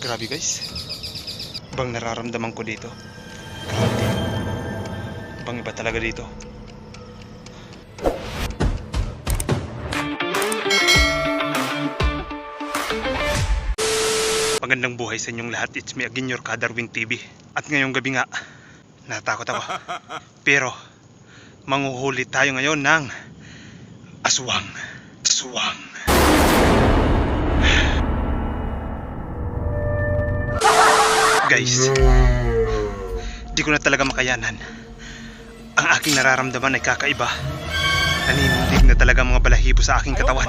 Grabe guys. Bang nararamdaman ko dito. Grabe. Bang iba talaga dito. Magandang buhay sa inyong lahat. It's me again, your Kadarwin TV. At ngayong gabi nga, natakot ako. Pero, manguhuli tayo ngayon ng aswang. Aswang. Guys, di ko na talaga makayanan. Ang aking nararamdaman ay kakaiba. Naninindig na talaga mga balahibo sa aking katawan.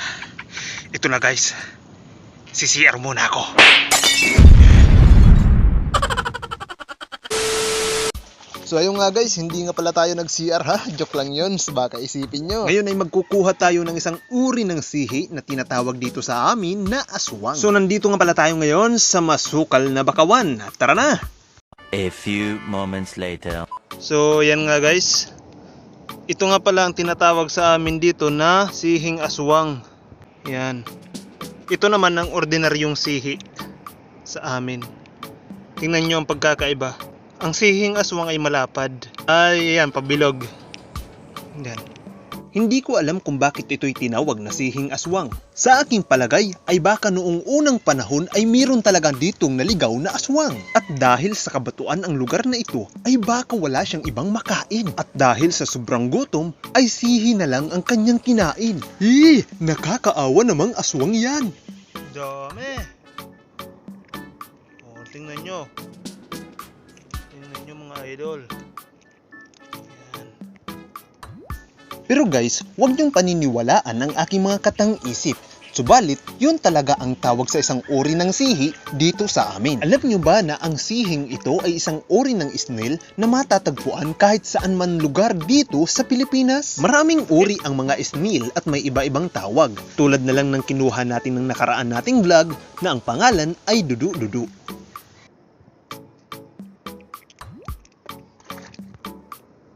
Ito na guys. CCR muna ako. So ayun nga guys, hindi nga pala tayo nag-CR ha. Joke lang yun, baka isipin nyo. Ngayon ay magkukuha tayo ng isang uri ng sihi na tinatawag dito sa amin na aswang. So nandito nga pala tayo ngayon sa masukal na bakawan. Tara na! A few moments later. So yan nga guys. Ito nga pala ang tinatawag sa amin dito na sihing aswang. Yan. Ito naman ang ordinaryong sihi sa amin. Tingnan nyo ang pagkakaiba. Ang sihing aswang ay malapad. Ay, yan, pabilog. Yan. Hindi ko alam kung bakit ito'y tinawag na sihing aswang. Sa aking palagay ay baka noong unang panahon ay meron talaga ditong naligaw na aswang. At dahil sa kabatuan ang lugar na ito ay baka wala siyang ibang makain. At dahil sa sobrang gutom ay sihi na lang ang kanyang kinain. Eh, nakakaawa namang aswang yan. Dami. O, tingnan nyo. Nyo mga idol. Pero guys, huwag niyong paniniwalaan ang aking mga katang isip. Subalit, yun talaga ang tawag sa isang uri ng sihi dito sa amin. Alam niyo ba na ang sihing ito ay isang uri ng snail na matatagpuan kahit saan man lugar dito sa Pilipinas? Maraming uri ang mga snail at may iba-ibang tawag. Tulad na lang ng kinuha natin ng nakaraan nating vlog na ang pangalan ay Dudu Dudu.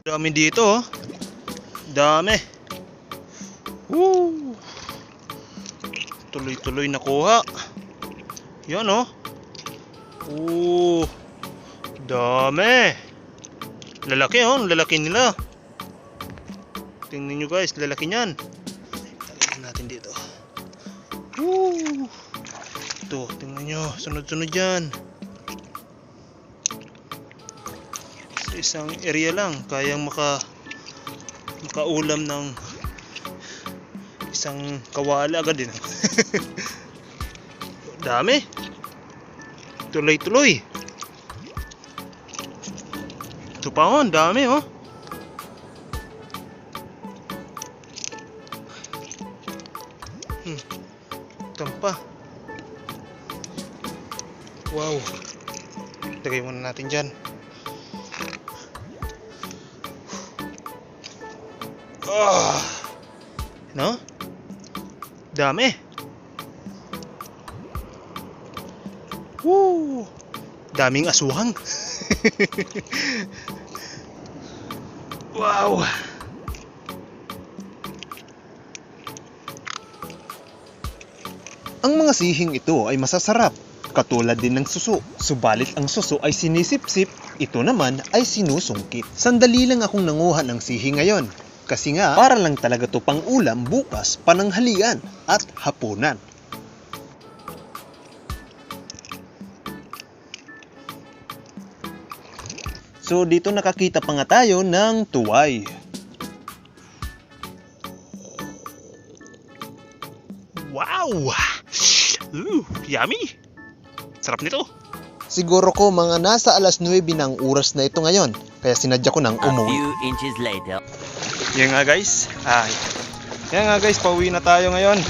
Dami dito oh. Dami. Woo! Tuloy-tuloy nakuha. Yan oh. Oo. Dami. Lalaki oh, lalaki nila. Tingnan nyo guys, lalaki niyan. Talagyan natin dito. Woo! Ito, tingnan nyo, sunod-sunod yan. Sa isang area lang, kayang maka makaulam ng isang kawala agad din. Dami. Tuloy-tuloy. Ito pa oh, dami oh. Hmm. Ito pa. Wow. Lagay muna natin dyan. Ah. No? Dami. Woo! Daming aswang. wow. Ang mga sihing ito ay masasarap, katulad din ng suso. Subalit ang suso ay sinisip-sip, ito naman ay sinusungkit. Sandali lang akong nanguha ng sihi ngayon. Kasi nga, para lang talaga to pang ulam bukas, pananghalian at hapunan. So dito nakakita pa nga tayo ng tuway. Wow! Ooh, yummy! Sarap nito. Siguro ko mga nasa alas 9 ng oras na ito ngayon. Kaya sinadya ko ng A umuwi. few inches later. Yan nga guys. Ay. Yan nga guys, pauwi na tayo ngayon.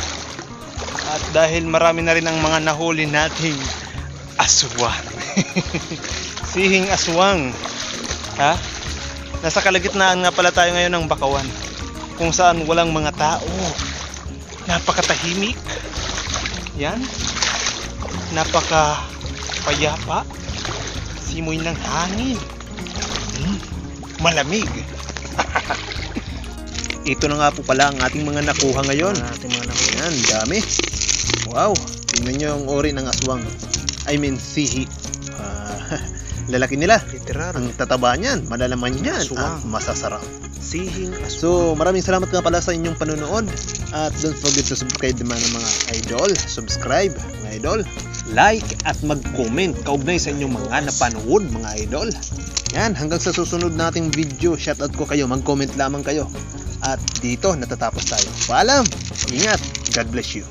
At dahil marami na rin ang mga nahuli nating aswang. Sihing aswang. Ha? Nasa kalagitnaan nga pala tayo ngayon ng Bakawan. Kung saan walang mga tao. Napakatahimik. Yan. Napaka payapa. Simoy ng hangin. Hmm, malamig. Ito na nga po pala ang ating mga nakuha ngayon. Ang ating mga nakuha. Yan, dami. Wow, tingnan nyo ang ori ng aswang. I mean, sihi. Ah, lalaki nila. Literal. Ang tataba niyan, malalaman niyan, Aswang. at masasarap. Sihing So, maraming salamat nga pala sa inyong panonood. At don't forget to subscribe naman ng mga idol. Subscribe, mga idol. Like at mag-comment kaugnay sa inyong mga napanood, mga idol. Yan, hanggang sa susunod nating video, shoutout ko kayo, mag-comment lamang kayo. At dito, natatapos tayo. Paalam! Ingat! God bless you.